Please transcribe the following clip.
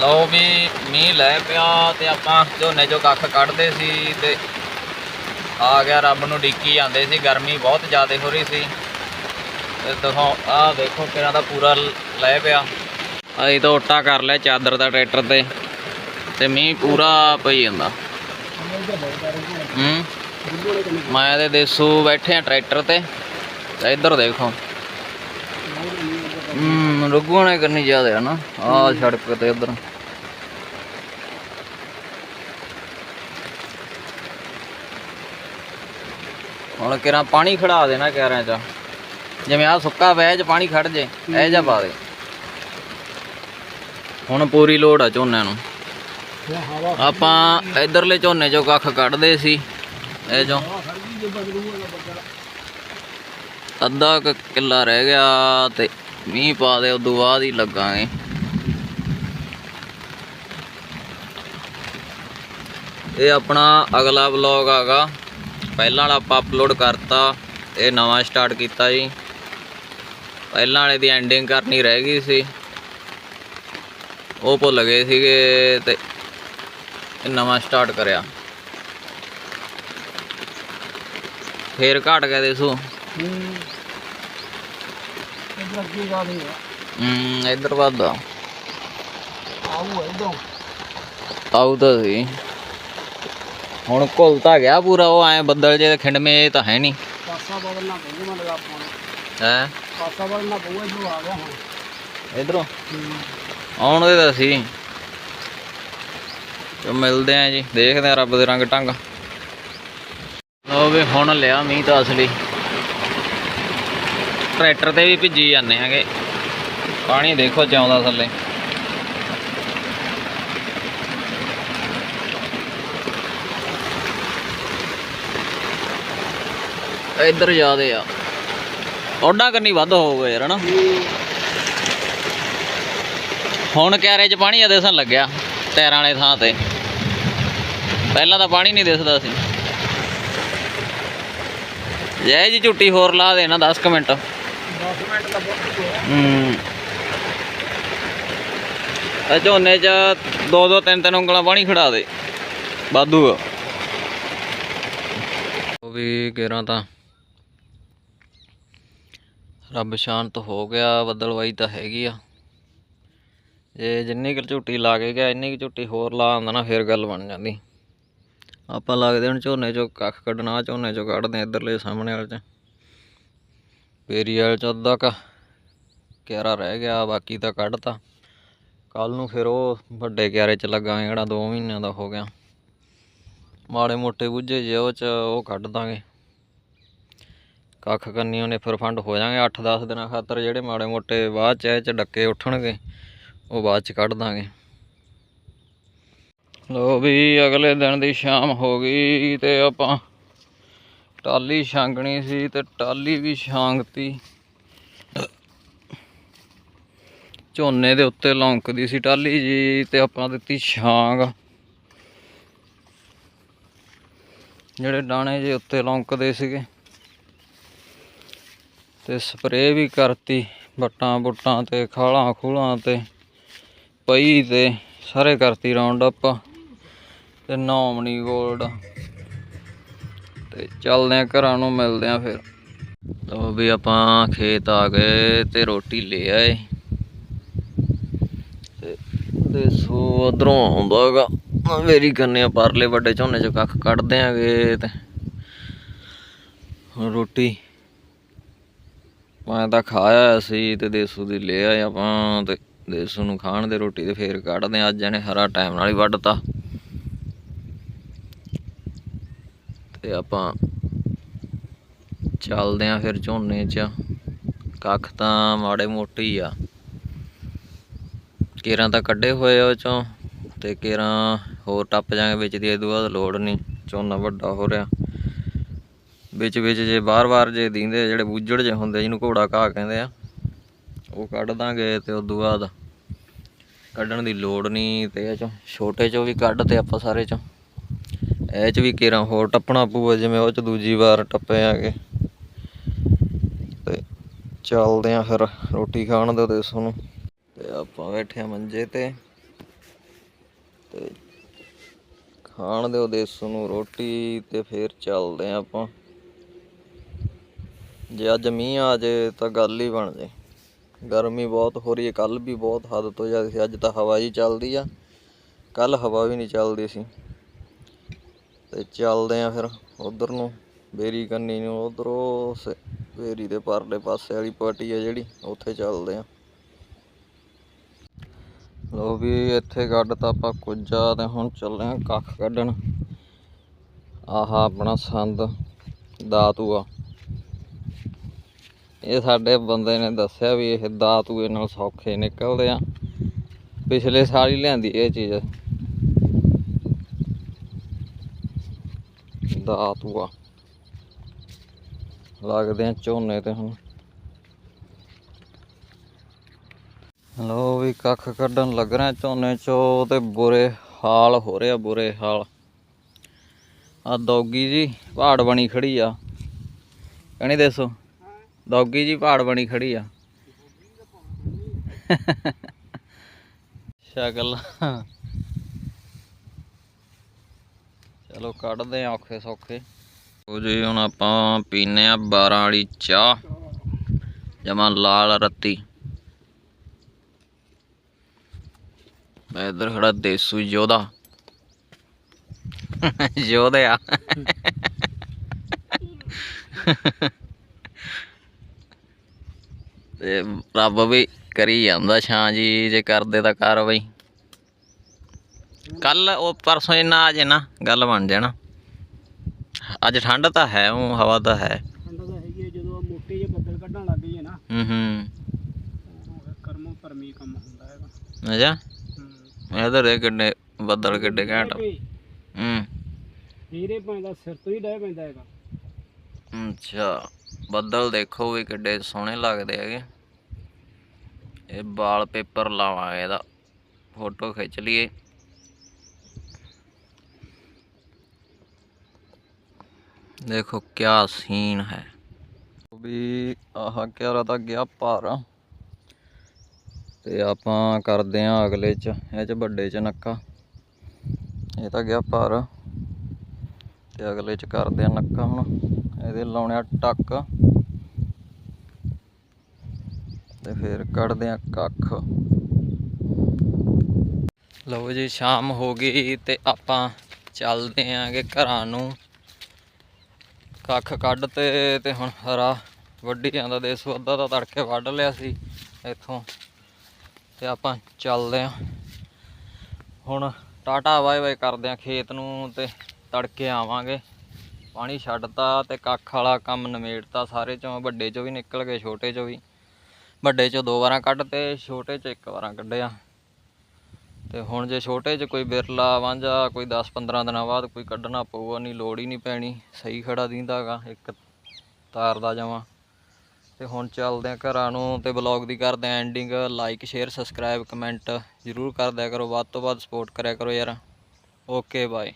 ਲਓ ਵੀ ਮੀਂਹ ਲੈ ਪਿਆ ਤੇ ਆਪਾਂ ਝੋਨੇ ਚੋਂ ਕੱਖ ਕੱਢਦੇ ਸੀ ਤੇ ਆ ਗਿਆ ਰੱਬ ਨੂੰ ਡਿੱਕੀ ਜਾਂਦੇ ਸੀ, ਗਰਮੀ ਬਹੁਤ ਜ਼ਿਆਦਾ ਹੋ ਰਹੀ ਸੀ। ਤੇ ਦਿਖਾਓ, ਆਹ ਦੇਖੋ ਕਿਰਾਂ ਦਾ ਪੂਰਾ ਲੈ ਪਿਆ। ਅਸੀਂ ਤਾਂ ਓਟਾ ਕਰ ਲਿਆ ਚਾਦਰ ਦਾ ਟਰੈਕਟਰ ਤੇ ਤੇ ਮੀਂਹ ਪੂਰਾ ਪਈ ਜਾਂਦਾ। ਹੂੰ? ਮੈਂ ਤੇ ਦੇਸੂ ਬੈਠੇ ਆ ਟਰੈਕਟਰ ਤੇ ਇੱਧਰ ਦੇਖੋ। ਨੇ ਕਰਨੀ ਜ਼ਿਆਦਾ ਹੈ ਨਾ। ਆਹ ਸੜਕ ਤੇ ਇੱਧਰ ਹੁਣ ਕਿਰਾਂ ਪਾਣੀ ਖੜਾ ਦੇਣਾ ਕਿਰਾਂ ਚ। ਜਿਵੇਂ ਆ ਸੁੱਕਾ ਵੈਜ ਪਾਣੀ ਖੜ ਜੇ ਇਹ ਜਾ ਪਾ ਦੇ। ਹੁਣ ਪੂਰੀ ਲੋੜ ਆ ਝੋਨੇ ਨੂੰ। ਆਪਾਂ ਇਧਰਲੇ ਝੋਨੇ ਚੋਂ ਕੱਖ ਕੱਢਦੇ ਸੀ ਇਹ ਚੋਂ। ਅੱਧਾ ਕਿੱਲਾ ਰਹਿ ਗਿਆ ਤੇ ਮੀਂਹ ਪਾ ਦੇ, ਉਦੋਂ ਬਾਅਦ ਹੀ ਲੱਗਾਂਗੇ। ਇਹ ਆਪਣਾ ਅਗਲਾ ਵਲੌਗ ਆਗਾ। ਪਹਿਲਾਂ ਵਾਲਾ ਆਪਾਂ ਅਪਲੋਡ ਕਰਤਾ, ਇਹ ਨਵਾਂ ਸਟਾਰਟ ਕੀਤਾ ਜੀ। ਪਹਿਲਾਂ ਵਾਲੇ ਦੀ ਐਂਡਿੰਗ ਕਰਨੀ ਰਹਿ ਗਈ ਸੀ। ਉਹ ਭੁੱਲ ਗਏ ਸੀਗੇ ਤੇ ਇਹ ਨਵਾਂ ਸਟਾਰਟ ਕਰਿਆ। ਫੇਰ ਘਟ ਗਏ ਦੇਸੂ। ਹੂੰ ਇਧਰ ਵੱਧ ਆ। ਆਉ ਤਾਂ ਸੀ। ਹੁਣ ਘੁਲ ਤਾਂ ਗਿਆ ਪੂਰਾ ਉਹ ਐ ਬੱਦਲ ਜੇ ਖਿੰਡਵੇਂ ਇਹ ਤਾਂ ਹੈ ਨਹੀਂ ਪਾਸਾ ਬਦਲਣਾ ਪਊਗਾ ਮੈਨੂੰ ਲੱਗਾ ਆਪਾਂ ਨੂੰ ਹੈ? ਪਾਸਾ ਬਦਲਣਾ ਪਊਗਾ ਜੋ ਆ ਗਿਆ ਹੁਣ। ਇਧਰੋਂ? ਆਉਣ ਦੇ ਤਾਂ ਸੀ। ਤੇ ਮਿਲਦੇ ਆ ਜੀ ਦੇਖਦੇ ਆ ਰੱਬ ਦੇ ਰੰਗ ਟੰਗ ਲੋ ਵੀ ਹੁਣ ਲਿਆ ਮੀਂਹ ਤਾਂ ਅਸਲੀ। ਟਰੈਕਟਰ ਤੇ ਵੀ ਭਿੱਜੀ ਜਾਂਦੇ ਹੈਗੇ। ਪਾਣੀ ਦੇਖੋ ਚਾਉਂਦਾ ਥੱਲੇ। ਇੱਧਰ ਜ਼ਿਆਦੇ ਆ। ਉਹਦਾ ਕੰਨੀ ਵੱਧ ਹੋ ਗਏ ਯਾਰ, ਹਨਾ? ਹੁਣ ਕਿਆਰੇ 'ਚ ਪਾਣੀ ਆ ਦਿਸਣ ਲੱਗਿਆ, ਟਾਇਰਾਂ ਵਾਲੇ ਥਾਂ ਤੇ। ਪਹਿਲਾਂ ਤਾਂ ਪਾਣੀ ਨਹੀਂ ਦਿਸਦਾ ਸੀ। ਜੈ ਜੀ ਝੁੱਟੀ ਹੋਰ ਲਾ ਦੇਣਾ 10 ਕੁ ਮਿੰਟ। ਹੂੰ। ਇਹ ਝੋਨੇ 'ਚ ਦੋ ਦੋ ਤਿੰਨ ਤਿੰਨ ਉਂਗਲਾਂ ਪਾਣੀ ਖੜਾ ਦੇ। ਵਾਧੂ ਉਹ ਵੀ ਗੇਰਾਂ ਤਾਂ ਰੱਬ ਸ਼ਾਂਤ ਹੋ ਗਿਆ ਬੱਦਲਵਾਈ ਤਾਂ ਹੈਗੀ ਆ। ਜੇ ਜਿੰਨੀ ਕੁ ਝੂਟੀ ਲਾ ਕੇ ਗਿਆ, ਇੰਨੀ ਕੁ ਝੂਟੀ ਹੋਰ ਲਾ ਆਉਂਦਾ ਨਾ, ਫੇਰ ਗੱਲ ਬਣ ਜਾਂਦੀ। ਆਪਾਂ ਲੱਗਦੇ ਹੁਣ ਝੋਨੇ ਚੋਂ ਕੱਖ ਕੱਢਣਾ, ਝੋਨੇ ਚੋਂ ਕੱਢਦੇ ਇੱਧਰਲੇ ਸਾਹਮਣੇ ਵਾਲੇ ਚ। ਪੇਰੀ ਚ ਅੱਧਾ ਕ ਕਿਆਰਾ ਰਹਿ ਗਿਆ, ਬਾਕੀ ਤਾਂ ਕੱਢਤਾ। ਕੱਲ ਨੂੰ ਫਿਰ ਉਹ ਵੱਡੇ ਕਿਆਰੇ ਚ ਲੱਗਾਂਗੇ ਜਿਹੜਾ 2 ਮਹੀਨਿਆਂ ਦਾ ਹੋ ਗਿਆ। ਮਾੜੇ ਮੋਟੇ ਬੁੱਝੇ ਜੇ ਉਹ ਚ, ਉਹ ਕੱਢ ਦਾਂਗੇ। ਕੱਖ ਕੰਨੀ ਉਹਨੇ ਫਿਰ ਫੰਡ ਹੋ ਜਾਣਗੇ 8-10 ਦਿਨਾਂ ਖਾਤਰ ਜਿਹੜੇ ਮਾੜੇ ਮੋਟੇ ਬਾਅਦ ਚ ਇਹ ਚ ਡੱਕੇ ਉੱਠਣਗੇ, ਉਹ ਬਾਅਦ ਚ ਕੱਢ ਦਾਂਗੇ। ਲੋ ਵੀ ਅਗਲੇ ਦਿਨ ਦੀ ਸ਼ਾਮ ਹੋ ਗਈ ਤੇ ਆਪਾਂ ਟਾਲੀ ਛਾਂਗਣੀ ਸੀ ਤੇ ਟਾਲੀ ਵੀ ਛਾਂਗਤੀ। ਝੋਨੇ ਦੇ ਉੱਤੇ ਲੌਂਕਦੀ ਸੀ ਟਾਲੀ ਜੀ ਤੇ ਆਪਾਂ ਦਿੱਤੀ ਛਾਂਗ। ਜਿਹੜੇ ਡਾਣੇ ਜੇ ਉੱਤੇ ਲੌਂਕਦੇ ਸੀਗੇ ਤੇ ਸਪਰੇਅ ਵੀ ਕਰਤੀ ਬੱਟਾਂ ਬੁੱਟਾਂ ਤੇ, ਖਾਲਾਂ ਖੂਲਾਂ ਤੇ, ਪਈ ਤੇ, ਸਾਰੇ ਕਰਤੀ ਰਾਉਂਡ ਅਪ ਤੇ ਨੌਮਣੀ ਗੋਲਡ। ਤੇ ਚੱਲਦੇ ਆ ਘਰਾਂ ਨੂੰ, ਮਿਲਦੇ ਆ ਫਿਰ। ਲੋ ਵੀ ਆਪਾਂ ਖੇਤ ਆ ਗਏ ਤੇ ਰੋਟੀ ਲੈ ਆਏ। ਤੇ ਦੇਸੋ ਉਧਰੋਂ ਆਉਂਦਾਗਾ ਮੇਰੀ ਕੰਨੇ ਪਰਲੇ ਵੱਡੇ ਝੋਨੇ ਚ ਕੱਖ ਕੱਢਦੇ ਆਗੇ ਤੇ ਹੁਣ ਰੋਟੀ ਮੈਂ ਤਾਂ ਖਾਇਆ ਸੀ ਤੇ ਦੇਸੂ ਦੀ ਲੈ ਆਏ ਆਪਾਂ ਤੇ ਦੇਸੂ ਨੂੰ ਖਾਣ ਦੇ ਰੋਟੀ ਤੇ ਫੇਰ ਕੱਢਦੇ ਆ। ਅੱਜ ਇਹਨੇ ਹਰਾ ਟਾਈਮ ਨਾਲ ਹੀ ਵੱਢਤਾ। ਤੇ ਆਪਾਂ ਚੱਲਦੇ ਆ ਫਿਰ ਝੋਨੇ 'ਚ। ਕੱਖ ਤਾਂ ਮਾੜੇ ਮੋਟੇ ਹੀ ਆ। ਕੇਰਾਂ ਤਾਂ ਕੱਢੇ ਹੋਏ ਆ ਉਹ ਚੋਂ ਤੇ ਕੇਰਾਂ ਹੋਰ ਟੱਪ ਜਾਗੇ ਵਿੱਚ ਦੀ ਇਹ ਤੋਂ ਬਾਅਦ ਲੋੜ ਨਹੀਂ ਝੋਨਾ ਵੱਡਾ ਹੋ ਰਿਹਾ। ਵਿੱਚ ਵਿੱਚ ਜੇ ਬਾਰ-ਬਾਰ ਜੇ ਦੀਂਦੇ ਜਿਹੜੇ ਬੂਝੜ ਜੇ ਹੁੰਦੇ ਜਿਹਨੂੰ ਘੋੜਾ ਘਾਹ ਕਹਿੰਦੇ ਆ, ਉਹ ਕੱਢ ਦਾਂਗੇ ਤੇ ਉਦੋਂ ਬਾਅਦ ਕੱਢਣ ਦੀ ਲੋੜ ਨਹੀਂ ਤੇ ਇਹ ਚੋਂ ਛੋਟੇ ਚੋਂ ਵੀ ਕੱਢ ਤੇ ਆਪਾਂ ਸਾਰੇ ਚੋਂ। ਇਹ ਚ ਵੀ ਕੇਰਾਂ ਹੋਰ ਟੱਪਣਾ ਪਊਗਾ, ਜਿਵੇਂ ਉਹ ਚ ਦੂਜੀ ਵਾਰ ਟੱਪੇ ਆਗੇ। ਤੇ ਚੱਲਦੇ ਆ ਫਿਰ ਰੋਟੀ ਖਾਣ ਦੇ ਦੇਸੋਂ ਨੂੰ। ਤੇ ਆਪਾਂ ਬੈਠੇ ਆ ਮੰਜੇ ਤੇ। ਤੇ ਖਾਣ ਦਿਓ ਦੇਸੂ ਨੂੰ ਰੋਟੀ ਤੇ ਫਿਰ ਚੱਲਦੇ ਆਂ ਆਪਾਂ। ਜੇ ਅੱਜ ਮੀਂਹ ਆ ਜੇ ਤਾਂ ਗੱਲ ਹੀ ਬਣ ਜੇ। ਗਰਮੀ ਬਹੁਤ ਹੋ ਰਹੀ ਹੈ ਕੱਲ ਵੀ ਬਹੁਤ ਹੱਦ ਤੋਂ ਜ਼ਿਆਦਾ ਸੀ, ਅੱਜ ਤਾਂ ਹਵਾ ਹੀ ਚੱਲਦੀ ਆ। ਕੱਲ ਹਵਾ ਵੀ ਨਹੀਂ ਚੱਲਦੀ ਸੀ। ਤੇ ਚੱਲਦੇ ਆ ਫਿਰ ਉਧਰ ਨੂੰ, ਬੇਰੀ ਕੰਨੀ ਨੂੰ, ਉਧਰੋਂ ਬੇਰੀ ਦੇ ਪਰਲੇ ਪਾਸੇ ਵਾਲੀ ਪੱਟੀ ਆ ਜਿਹੜੀ, ਉੱਥੇ ਚੱਲਦੇ ਆ। ਲੋ ਵੀ ਇੱਥੇ ਕੱਢ ਤਾਂ ਆਪਾਂ ਆ ਤੇ ਹੁਣ ਚੱਲੇ ਆ ਕੱਖ ਕੱਢਣ। ਆਹ ਆਪਣਾ ਸੰਦ ਦਾਤੂ ਆ ਇਹ ਸਾਡੇ ਬੰਦੇ ਨੇ ਦੱਸਿਆ ਵੀ ਇਹ ਦਾਤੂਏ ਨਾਲ ਸੌਖੇ ਨਿਕਲਦੇ ਆ। ਪਿਛਲੇ ਸਾਲ ਹੀ ਲਿਆਂਦੀ ਇਹ ਚੀਜ਼। ਦਾਤੂਆ ਲੱਗਦੇ ਆ ਝੋਨੇ ਤੇ ਹੁਣ। ਲੋ ਵੀ ਕੱਖ ਕੱਢਣ ਲੱਗ ਰਿਹਾ ਝੋਨੇ ਚੋਂ, ਤੇ ਬੁਰੇ ਹਾਲ ਹੋ ਰਿਹਾ ਬੁਰੇ ਹਾਲ। ਆ ਦੌਗੀ ਜੀ ਪਹਾੜ ਬਣੀ ਖੜੀ ਆ। ਕਹਣੀ ਦੱਸੋ? ਦੌਗੀ ਜੀ ਪਹਾੜ ਬਣੀ ਖੜੀ ਆ। ਸ਼ਕਲ। ਚਲੋ ਕੱਢਦੇ ਆ ਔਖੇ ਸੌਖੇ। ਉਹ ਜੀ, ਹੁਣ ਆਪਾਂ ਪੀਨੇ ਆ 12 ਵਾਲੀ ਚਾਹ, ਜਮਾ ਲਾਲ ਰੱਤੀ। ਮੈਂ ਇਧਰ ਖੜਾ ਦੇਸੂ ਯੋਧਾ। ਯੋਧਿਆ ਤੇ ਰੱਬ ਵੀ ਕਰੀ ਜਾਂਦਾ ਛਾਂ ਜੀ, ਜੇ ਕਰਦੇ ਤਾਂ ਕਰ ਬਈ। ਕੱਲ ਉਹ ਪਰਸੋਂ ਇੰਨਾ ਆ ਜੇ ਨਾ ਗੱਲ ਬਣ ਜਾਣਾ। ਅੱਜ ਠੰਡ ਤਾਂ ਹੈ ਉਹ ਹਵਾ ਤਾਂ ਹੈ। ਠੰਡਾ ਤਾਂ ਹੈਗੀ ਹੈ ਜਦੋਂ ਮੋਟੇ ਜਿਹੇ ਬੱਦਲ ਕੱਢਣ ਲੱਗ ਗਏ ਨਾ ਹੂੰ ਹੂੰ। ਉਹ ਕਰਮੋ ਪਰਮੀ ਕੰਮ ਹੁੰਦਾ ਹੈਗਾ। ਅੱਛਾ। ਬੱਦਲ ਕਿੱਡੇ ਘੈਂਟ। ਹੂੰ। ਹੀਰੇ ਪੈਂਦਾ ਸਿਰ ਤੋਂ ਹੀ ਡਹਿ ਪੈਂਦਾ ਹੈਗਾ। ਅੱਛਾ ਬੱਦਲ ਦੇਖੋ ਵੀ ਕਿੱਡੇ ਸੋਹਣੇ ਲੱਗਦੇ ਹੈਗੇ। ਇਹ ਵਾਲ ਪੇਪਰ ਲਾਵਾਂਗੇ ਇਹਦਾ ਫੋਟੋ ਖਿੱਚ ਲਈਏ। ਦੇਖੋ ਕਿਆ ਸੀਨ ਹੈ। ਵੀ ਆਹ ਕਿਹੜਾ ਤਾਂ ਗਿਆ ਭਾਰ। ਤੇ ਆਪਾਂ ਕਰਦੇ ਆਂ ਅਗਲੇ ਚ, ਇਹ ਚ ਵੱਡੇ ਚ ਨੱਕਾ। ਇਹ ਤਾਂ ਗਿਆ ਭਾਰ। ਤੇ ਅਗਲੇ ਚ ਕਰਦੇ ਆ ਨੱਕਾ ਹੁਣ। ਇਹਦੇ ਲਾਉਣੇ ਆ ਟੱਕ। ਤੇ ਫਿਰ ਕੱਢਦੇ ਆ ਕੱਖ। ਲਓ ਜੀ, ਸ਼ਾਮ ਹੋ ਗਈ ਤੇ ਆਪਾਂ ਚੱਲਦੇ ਆਂਗੇ ਘਰਾਂ ਨੂੰ। ਕੱਖ ਕੱਢ ਤੇ ਤੇ ਹੁਣ ਹਰਾ ਵੱਢੀ ਜਾਂਦਾ ਦੇਸ ਅੱਧਾ ਤਾਂ ਤੜਕੇ ਵੱਢ ਲਿਆ ਸੀ ਇੱਥੋਂ। ਤੇ ਆਪਾਂ ਚੱਲਦੇ ਆਂ ਹੁਣ ਟਾਟਾ ਵਾਏ ਵਾਏ ਕਰਦੇ ਆਂ ਖੇਤ ਨੂੰ ਤੇ ਤੜਕੇ ਆਵਾਂਗੇ। ਪਾਣੀ ਛੱਡਤਾ ਤੇ ਕੱਖ ਵਾਲਾ ਕੰਮ ਨਿਮੇੜਤਾ ਸਾਰੇ ਚੋਂ, ਵੱਡੇ ਚੋਂ ਵੀ ਨਿਕਲ ਗਏ, ਛੋਟੇ ਚੋਂ ਵੀ। ਵੱਡੇ ਚੋਂ ਦੋ ਵਾਰਾਂ ਕੱਢ ਤੇ ਛੋਟੇ ਚ ਇੱਕ ਵਾਰਾਂ ਕੱਢਿਆ। ਤੇ ਹੁਣ ਜੇ ਛੋਟੇ ਚ ਕੋਈ ਬਿਰਲਾ ਵਾਂਝਾ ਕੋਈ 10-15 ਦਿਨਾਂ ਬਾਅਦ ਕੋਈ ਕੱਢਣਾ ਪਊਗਾ, ਨਹੀਂ ਲੋੜ ਹੀ ਨਹੀਂ ਪੈਣੀ, ਸਹੀ ਖੜਾ ਦਿੰਦਾਗਾ ਇੱਕ ਤਾਰ ਦਾ ਜਾਵਾਂ। ਤੇ ਹੁਣ ਚੱਲਦੇ ਆ ਘਰਾਂ ਨੂੰ ਤੇ ਬਲੌਗ ਦੀ ਕਰਦੇ ਆ ending like share subscribe comment ਜ਼ਰੂਰ ਕਰ ਦਿਆ ਕਰੋ, ਵੱਧ ਤੋਂ ਵੱਧ ਸਪੋਰਟ ਕਰਿਆ ਕਰੋ ਯਾਰ। Okay bye